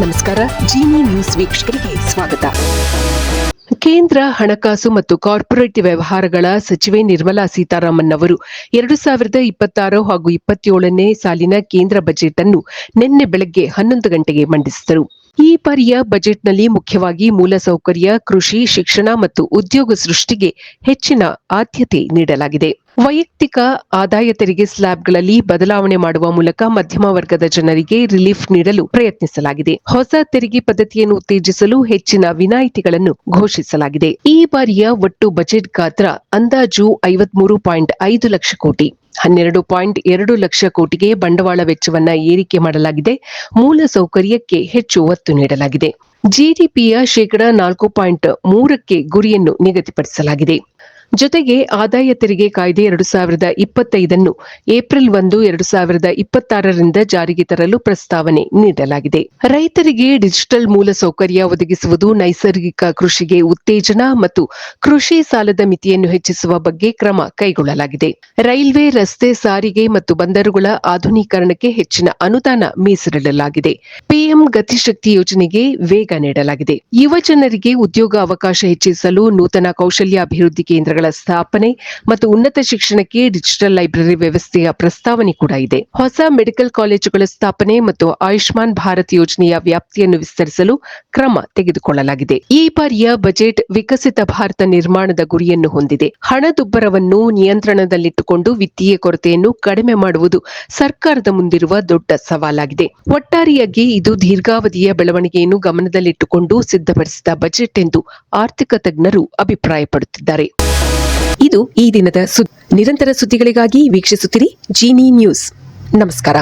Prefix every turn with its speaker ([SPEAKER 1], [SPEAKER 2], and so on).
[SPEAKER 1] ನಮಸ್ಕಾರ. ಜಿನಿ ನ್ಯೂಸ್ ವೀಕ್ಷಕರಿಗೆ ಸ್ವಾಗತ. ಕೇಂದ್ರ ಹಣಕಾಸು ಮತ್ತು ಕಾರ್ಪೊರೇಟ್ ವ್ಯವಹಾರಗಳ ಸಚಿವೆ ನಿರ್ಮಲಾ ಸೀತಾರಾಮನ್ ಅವರು ಎರಡು ಸಾವಿರದ ಇಪ್ಪತ್ತಾರು ಹಾಗೂ ಇಪ್ಪತ್ತೇಳನೇ ಸಾಲಿನ ಕೇಂದ್ರ ಬಜೆಟ್ ಅನ್ನು ನಿನ್ನೆ ಬೆಳಗ್ಗೆ ಹನ್ನೊಂದು ಗಂಟೆಗೆ ಮಂಡಿಸಿದರು. ಈ ಬಾರಿಯ ಬಜೆಟ್ನಲ್ಲಿ ಮುಖ್ಯವಾಗಿ ಮೂಲಸೌಕರ್ಯ, ಕೃಷಿ, ಶಿಕ್ಷಣ ಮತ್ತು ಉದ್ಯೋಗ ಸೃಷ್ಟಿಗೆ ಹೆಚ್ಚಿನ ಆದ್ಯತೆ ನೀಡಲಾಗಿದೆ. ವೈಯಕ್ತಿಕ ಆದಾಯ ತೆರಿಗೆ ಸ್ಲ್ಯಾಬ್ಗಳಲ್ಲಿ ಬದಲಾವಣೆ ಮಾಡುವ ಮೂಲಕ ಮಧ್ಯಮ ವರ್ಗದ ಜನರಿಗೆ ರಿಲೀಫ್ ನೀಡಲು ಪ್ರಯತ್ನಿಸಲಾಗಿದೆ. ಹೊಸ ತೆರಿಗೆ ಪದ್ಧತಿಯನ್ನು ಉತ್ತೇಜಿಸಲು ಹೆಚ್ಚಿನ ವಿನಾಯಿತಿಗಳನ್ನು ಘೋಷಿಸಲಾಗಿದೆ. ಈ ಬಾರಿಯ ಒಟ್ಟು ಬಜೆಟ್ ಗಾತ್ರ ಅಂದಾಜು ಐವತ್ಮೂರು ಪಾಯಿಂಟ್ ಐದು ಲಕ್ಷ ಕೋಟಿ. ಹನ್ನೆರಡು ಪಾಯಿಂಟ್ ಎರಡು ಲಕ್ಷ ಕೋಟಿಗೆ ಬಂಡವಾಳ ವೆಚ್ಚವನ್ನ ಏರಿಕೆ ಮಾಡಲಾಗಿದೆ. ಮೂಲ ಸೌಕರ್ಯಕ್ಕೆ ಹೆಚ್ಚು ಒತ್ತು ನೀಡಲಾಗಿದೆ. ಜಿಡಿಪಿಯ ಶೇಕಡಾ ನಾಲ್ಕು ಪಾಯಿಂಟ್ ಮೂರಕ್ಕೆ ಗುರಿಯನ್ನು ನಿಗದಿಪಡಿಸಲಾಗಿದೆ. ಜೊತೆಗೆ ಆದಾಯ ತೆರಿಗೆ ಕಾಯ್ದೆ ಎರಡು ಸಾವಿರದ ಇಪ್ಪತ್ತೈದನ್ನು ಏಪ್ರಿಲ್ ಒಂದು, ಎರಡು ಸಾವಿರದ ಇಪ್ಪತ್ತಾರರಿಂದ ಜಾರಿಗೆ ತರಲು ಪ್ರಸ್ತಾವನೆ ನೀಡಲಾಗಿದೆ. ರೈತರಿಗೆ ಡಿಜಿಟಲ್ ಮೂಲಸೌಕರ್ಯ ಒದಗಿಸುವುದು ನೈಸರ್ಗಿಕ ಕೃಷಿಗೆ ಉತ್ತೇಜನ ಮತ್ತು ಕೃಷಿ ಸಾಲದ ಮಿತಿಯನ್ನು ಹೆಚ್ಚಿಸುವ ಬಗ್ಗೆ ಕ್ರಮ ಕೈಗೊಳ್ಳಲಾಗಿದೆ. ರೈಲ್ವೆ, ರಸ್ತೆ ಸಾರಿಗೆ ಮತ್ತು ಬಂದರುಗಳ ಆಧುನೀಕರಣಕ್ಕೆ ಹೆಚ್ಚಿನ ಅನುದಾನ ಮೀಸಲಿಡಲಾಗಿದೆ. ಪಿಎಂ ಗತಿಶಕ್ತಿ ಯೋಜನೆಗೆ ವೇಗ ನೀಡಲಾಗಿದೆ. ಯುವ ಜನರಿಗೆ ಉದ್ಯೋಗ ಅವಕಾಶ ಹೆಚ್ಚಿಸಲು ನೂತನ ಕೌಶಲ್ಯಾಭಿವೃದ್ಧಿ ಕೇಂದ್ರಗಳ ಸ್ಥಾಪನೆ ಮತ್ತು ಉನ್ನತ ಶಿಕ್ಷಣಕ್ಕೆ ಡಿಜಿಟಲ್ ಲೈಬ್ರರಿ ವ್ಯವಸ್ಥೆಯ ಪ್ರಸ್ತಾವನೆ ಕೂಡ ಇದೆ. ಹೊಸ ಮೆಡಿಕಲ್ ಕಾಲೇಜುಗಳ ಸ್ಥಾಪನೆ ಮತ್ತು ಆಯುಷ್ಮಾನ್ ಭಾರತ್ ಯೋಜನೆಯ ವ್ಯಾಪ್ತಿಯನ್ನು ವಿಸ್ತರಿಸಲು ಕ್ರಮ ತೆಗೆದುಕೊಳ್ಳಲಾಗಿದೆ. ಈ ಬಾರಿಯ ಬಜೆಟ್ ವಿಕಸಿತ ಭಾರತ ನಿರ್ಮಾಣದ ಗುರಿಯನ್ನು ಹೊಂದಿದೆ. ಹಣದುಬ್ಬರವನ್ನು ನಿಯಂತ್ರಣದಲ್ಲಿಟ್ಟುಕೊಂಡು ವಿತ್ತೀಯ ಕೊರತೆಯನ್ನು ಕಡಿಮೆ ಮಾಡುವುದು ಸರ್ಕಾರದ ಮುಂದಿರುವ ದೊಡ್ಡ ಸವಾಲಾಗಿದೆ. ಒಟ್ಟಾರೆಯಾಗಿ ಇದು ದೀರ್ಘಾವಧಿಯ ಬೆಳವಣಿಗೆಯನ್ನು ಗಮನದಲ್ಲಿಟ್ಟುಕೊಂಡು ಸಿದ್ಧಪಡಿಸಿದ ಬಜೆಟ್ ಎಂದು ಆರ್ಥಿಕ ತಜ್ಞರು ಅಭಿಪ್ರಾಯಪಡುತ್ತಿದ್ದಾರೆ. ಇದು ಈ ದಿನದ ನಿರಂತರ ಸುದ್ದಿಗಳಿಗಾಗಿ ವೀಕ್ಷಿಸುತ್ತಿರಿ ಜೀನಿ ನ್ಯೂಸ್. ನಮಸ್ಕಾರ.